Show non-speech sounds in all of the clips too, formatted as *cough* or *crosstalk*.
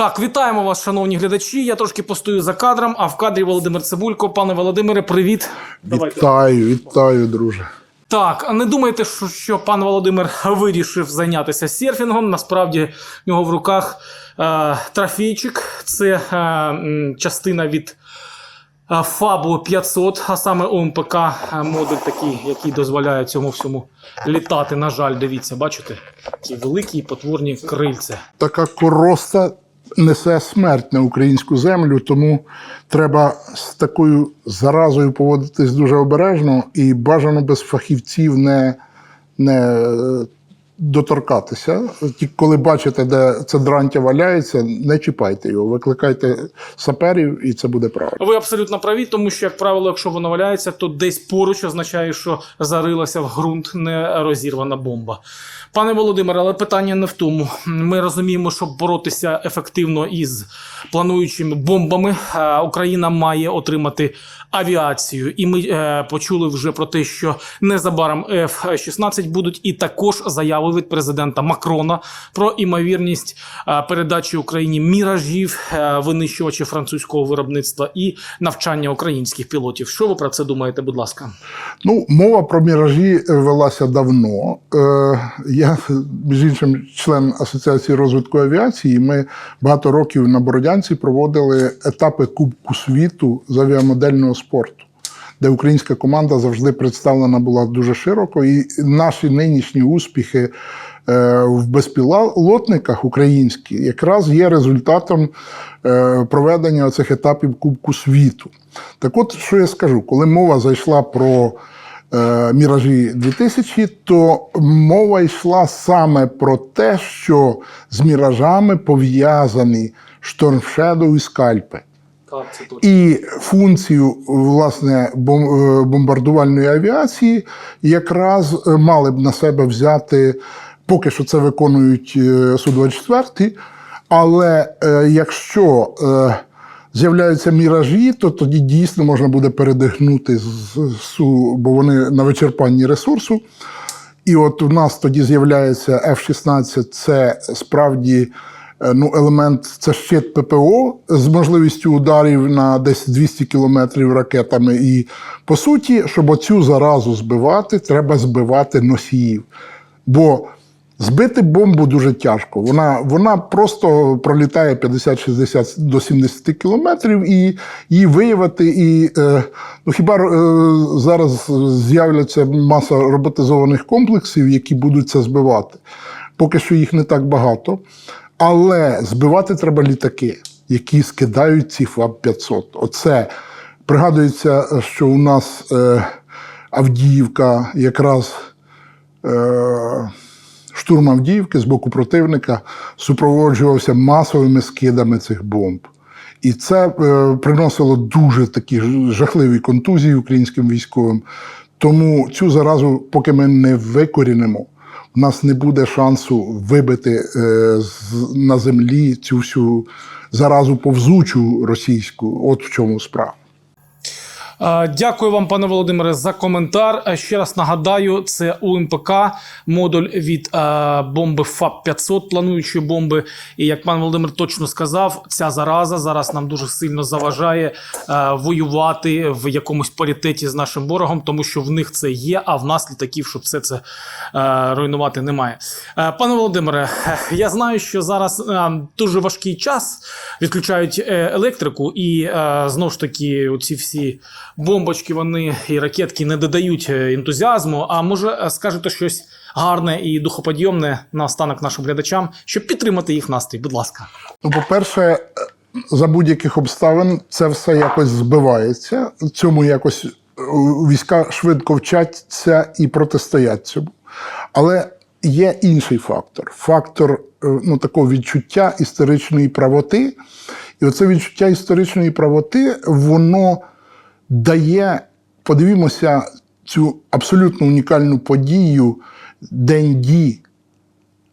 Так, вітаємо вас, шановні глядачі. Я трошки постою за кадром, а в кадрі Володимир Цибулько. Пане Володимире, привіт. Вітаю, вітаю, друже. Так, не думайте, що, що пан Володимир вирішив зайнятися серфінгом. Насправді в нього в руках е, трофейчик. Це е, частина від е, Фабу 500, а саме ОМПК е, модуль такий, який дозволяє цьому всьому літати. На жаль, дивіться, бачите? Ті великі потворні крильця. Така короста несе смерть на українську землю, тому треба з такою заразою поводитись дуже обережно і бажано без фахівців не, не е, доторкатися. Тільки коли бачите, де це дрантя валяється, не чіпайте його, викликайте саперів, і це буде правильно. Ви абсолютно праві, тому що, як правило, якщо воно валяється, то десь поруч означає, що зарилася в ґрунт не розірвана бомба. Пане Володимире, але питання не в тому. Ми розуміємо, щоб боротися ефективно із плануючими бомбами, е, Україна має отримати авіацію. І ми е, почули вже про те, що незабаром F-16 будуть, і також заяви від президента Макрона про імовірність е, передачі Україні міражів, е, винищувачів французького виробництва і навчання українських пілотів. Що ви про це думаєте? Будь ласка, Ну, мова про міражі е, велася давно. Я, між іншим, член Асоціації розвитку авіації. Ми багато років на Бородянці проводили етапи Кубку світу з авіамодельного спорту, де українська команда завжди представлена була дуже широко. І наші нинішні успіхи е, в безпілотниках українські якраз є результатом е, проведення цих етапів Кубку світу. Так от, що я скажу, коли мова зайшла про е, Міражі 2000, то мова йшла саме про те, що з міражами пов'язані Штормшедоу і скальпи. І функцію власне е, бомбардувальної авіації якраз е, мали б на себе взяти, поки що це виконують е, Су-24, але якщо з'являються міражі, то тоді дійсно можна буде передихнути з Су, бо вони на вичерпанні ресурсу. І от у нас тоді з'являється F-16, це справді ну, елемент, це щит ППО з можливістю ударів на десь 200 кілометрів ракетами. І по суті, щоб оцю заразу збивати, треба збивати носіїв. Бо збити бомбу дуже тяжко. Вона, вона просто пролітає 50-60 до 70 кілометрів, і її виявити. І е, ну, хіба е, зараз з'являться маса роботизованих комплексів, які будуть це збивати. Поки що їх не так багато. Але збивати треба літаки, які скидають ці ФАБ-500. Оце пригадується, що у нас е, Авдіївка якраз. Е, штурм Авдіївки з боку противника супроводжувався масовими скидами цих бомб. І це е, приносило дуже такі жахливі контузії українським військовим. Тому цю заразу, поки ми не викорінимо, у нас не буде шансу вибити е, з, на землі цю всю заразу повзучу російську. От в чому справа. Е, Дякую вам, пане Володимире, за коментар. Е, Ще раз нагадаю, це УМПК, модуль від е, бомби ФАП 500 плануючої бомби. І як пан Володимир точно сказав, ця зараза зараз нам дуже сильно заважає воювати в якомусь паритеті з нашим ворогом, тому що в них це є, а в нас літаків, щоб все це руйнувати, немає. Пане Володимире, я знаю, що зараз дуже важкий час відключають електрику, і знову ж таки, оці всі бомбочки, вони і ракетки не додають е, ентузіазму. А може е, скажете щось гарне і духоподйомне на останок нашим глядачам, щоб підтримати їх настрій? Будь ласка. Ну, по-перше, е, за будь-яких обставин це все якось збивається. Цьому якось війська швидко вчаться і протистоять цьому. Але є інший фактор фактор ну, такого відчуття історичної правоти. І оце відчуття історичної правоти, воно дає, подивімося, цю абсолютно унікальну подію День Ді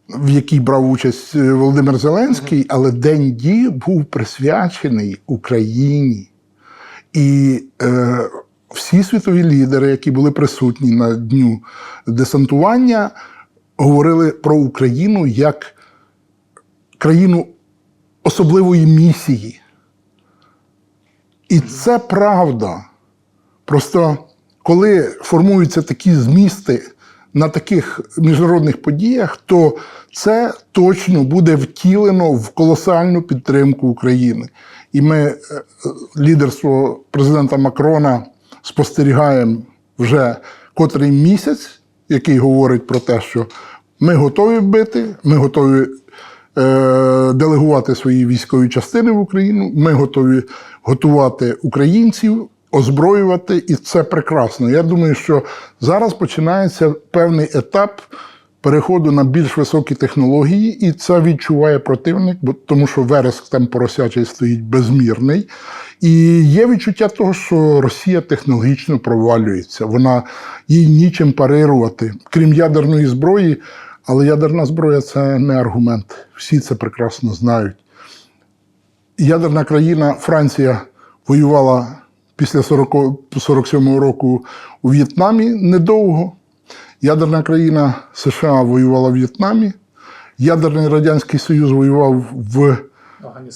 в якій брав участь е, Володимир Зеленський, але День Ді був присвячений Україні. І е, всі світові лідери, які були присутні на дню десантування, говорили про Україну як країну особливої місії. І це правда. Просто коли формуються такі змісти на таких міжнародних подіях, то це точно буде втілено в колосальну підтримку України. І ми е, лідерство президента Макрона спостерігаємо вже котрий місяць, який говорить про те, що ми готові бити, ми готові делегувати свої військові частини в Україну. Ми готові готувати українців, озброювати, і це прекрасно. Я думаю, що зараз починається певний етап переходу на більш високі технології, і це відчуває противник, бо тому що вереск там поросячий стоїть безмірний. І є відчуття того, що Росія технологічно провалюється. Вона їй нічим парирувати, крім ядерної зброї. Але ядерна зброя це не аргумент. Всі це прекрасно знають. Ядерна країна Франція воювала після 40, 47-го року у В'єтнамі недовго. Ядерна країна США воювала в В'єтнамі. Ядерний Радянський Союз воював в,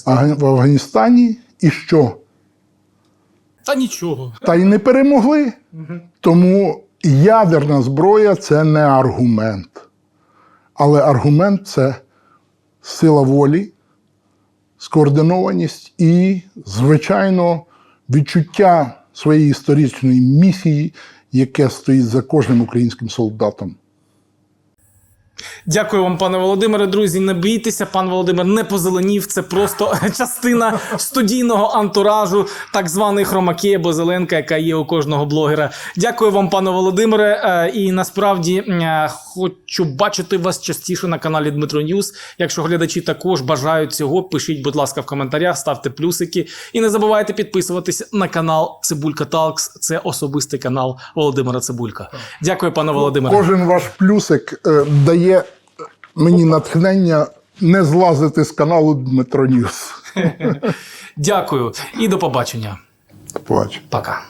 Ага- в Афганістані. І що? Та нічого. Та й не перемогли. Тому ядерна зброя це не аргумент. Але аргумент це сила волі, скоординованість і, звичайно, відчуття своєї історичної місії, яке стоїть за кожним українським солдатом. Дякую вам, пане Володимире. Друзі, не бійтеся, пан Володимир не позеленів. Це просто *laughs* частина студійного антуражу, так званий хромакея або зеленка, яка є у кожного блогера. Дякую вам, пане Володимире. Е, І насправді е, хочу бачити вас частіше на каналі Дмитро Ньюс. Якщо глядачі також бажають цього, пишіть, будь ласка, в коментарях, ставте плюсики. І не забувайте підписуватися на канал Цибулька Талкс. Це особистий канал Володимира Цибулька. Дякую, пане Володимире. Кожен ваш плюсик е, дає мені натхнення не злазити з каналу Дмитро Ньюс. Дякую і до побачення. Побачимо. Пока.